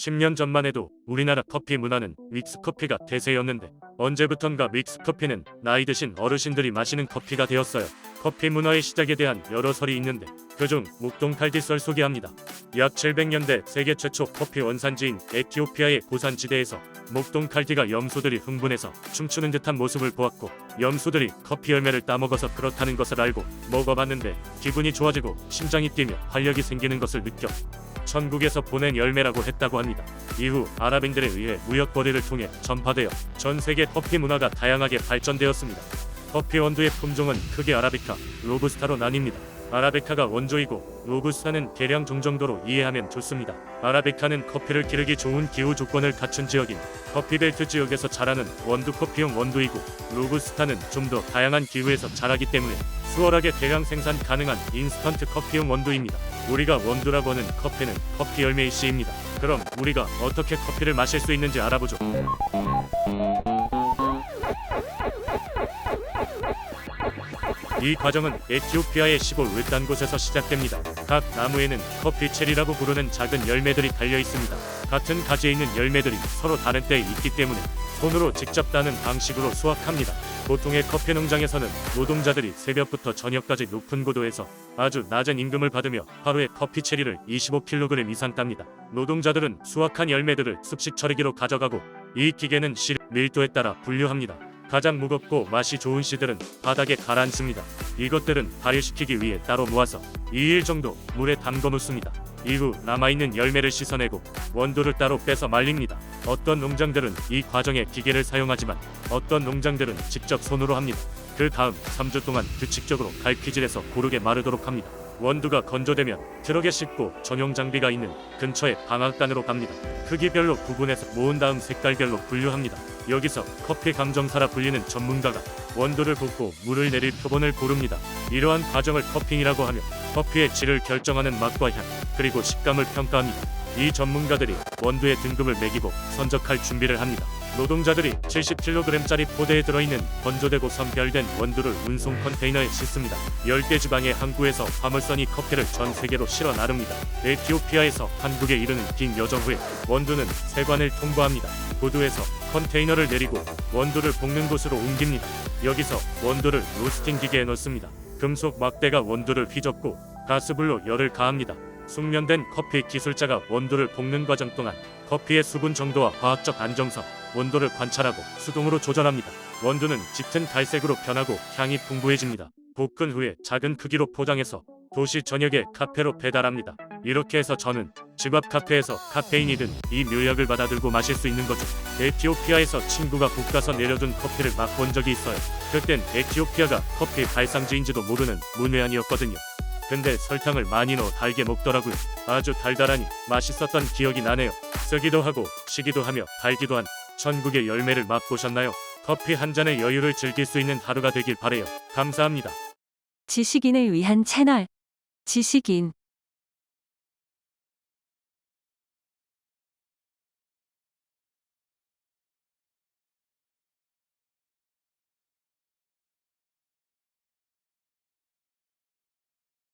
10년 전만 해도 우리나라 커피 문화는 믹스커피가 대세였는데 언제부턴가 믹스커피는 나이 드신 어르신들이 마시는 커피가 되었어요. 커피 문화의 시작에 대한 여러 설이 있는데 그중 묵동 칼디썰 소개합니다. 약 700년대 세계 최초 커피 원산지인 에티오피아의 고산지대에서 목동 칼디가 염소들이 흥분해서 춤추는 듯한 모습을 보았고 염소들이 커피 열매를 따먹어서 그렇다는 것을 알고 먹어봤는데 기분이 좋아지고 심장이 뛰며 활력이 생기는 것을 느껴 천국에서 보낸 열매라고 했다고 합니다. 이후 아랍인들에 의해 무역 거래를 통해 전파되어 전 세계 커피 문화가 다양하게 발전되었습니다. 커피 원두의 품종은 크게 아라비카, 로부스타로 나뉩니다. 아라비카가 원조이고 로부스타는 대량 종 정도로 이해하면 좋습니다. 아라비카는 커피를 기르기 좋은 기후 조건을 갖춘 지역인 커피벨트 지역에서 자라는 원두 커피용 원두이고 로부스타는 좀 더 다양한 기후에서 자라기 때문에 수월하게 대량 생산 가능한 인스턴트 커피용 원두입니다. 우리가 원두라고 하는 커피는 커피 열매의 씨입니다. 그럼 우리가 어떻게 커피를 마실 수 있는지 알아보죠. 이 과정은 에티오피아의 시골 외딴 곳에서 시작됩니다. 각 나무에는 커피 체리라고 부르는 작은 열매들이 달려 있습니다. 같은 가지에 있는 열매들이 서로 다른 때에 있기 때문에 손으로 직접 따는 방식으로 수확합니다. 보통의 커피 농장에서는 노동자들이 새벽부터 저녁까지 높은 고도에서 아주 낮은 임금을 받으며 하루에 커피 체리를 25kg 이상 땁니다. 노동자들은 수확한 열매들을 습식 처리기로 가져가고 이 기계는 실 밀도에 따라 분류합니다. 가장 무겁고 맛이 좋은 씨들은 바닥에 가라앉습니다. 이것들은 발효시키기 위해 따로 모아서 2일 정도 물에 담궈 놓습니다. 이후 남아있는 열매를 씻어내고 원두를 따로 빼서 말립니다. 어떤 농장들은 이 과정에 기계를 사용하지만 어떤 농장들은 직접 손으로 합니다. 그 다음 3주 동안 규칙적으로 갈퀴질해서 고르게 마르도록 합니다. 원두가 건조되면 트럭에 싣고 전용 장비가 있는 근처의 방앗간으로 갑니다. 크기별로 구분해서 모은 다음 색깔별로 분류합니다. 여기서 커피 감정사라 불리는 전문가가 원두를 붓고 물을 내릴 표본을 고릅니다. 이러한 과정을 커핑이라고 하며 커피의 질을 결정하는 맛과 향 그리고 식감을 평가합니다. 이 전문가들이 원두의 등급을 매기고 선적할 준비를 합니다. 노동자들이 70kg짜리 포대에 들어있는 건조되고 선별된 원두를 운송 컨테이너에 싣습니다. 열대 지방의 항구에서 화물선이 커피를 전 세계로 실어 나릅니다. 에티오피아에서 한국에 이르는 긴 여정 후에 원두는 세관을 통과합니다. 고도에서 컨테이너를 내리고 원두를 볶는 곳으로 옮깁니다. 여기서 원두를 로스팅 기계에 넣습니다. 금속 막대가 원두를 휘젓고 가스불로 열을 가합니다. 숙련된 커피 기술자가 원두를 볶는 과정 동안 커피의 수분 정도와 화학적 안정성, 온도를 관찰하고 수동으로 조절합니다. 원두는 짙은 갈색으로 변하고 향이 풍부해집니다. 볶은 후에 작은 크기로 포장해서 도시 전역에 카페로 배달합니다. 이렇게 해서 저는 집 앞 카페에서 카페인이 든 이 묘약을 받아 들고 마실 수 있는 거죠. 에티오피아에서 친구가 볶아서 내려둔 커피를 맛 본 적이 있어요. 그땐 에티오피아가 커피 발상지인지도 모르는 문외한이었거든요. 근데 설탕을 많이 넣어 달게 먹더라고요. 아주 달달하니 맛있었던 기억이 나네요. 쓰기도 하고 시기도 하며 달기도 한 천국의 열매를 맛보셨나요? 커피 한 잔의 여유를 즐길 수 있는 하루가 되길 바래요. 감사합니다. 지식인을 위한 채널. 지식인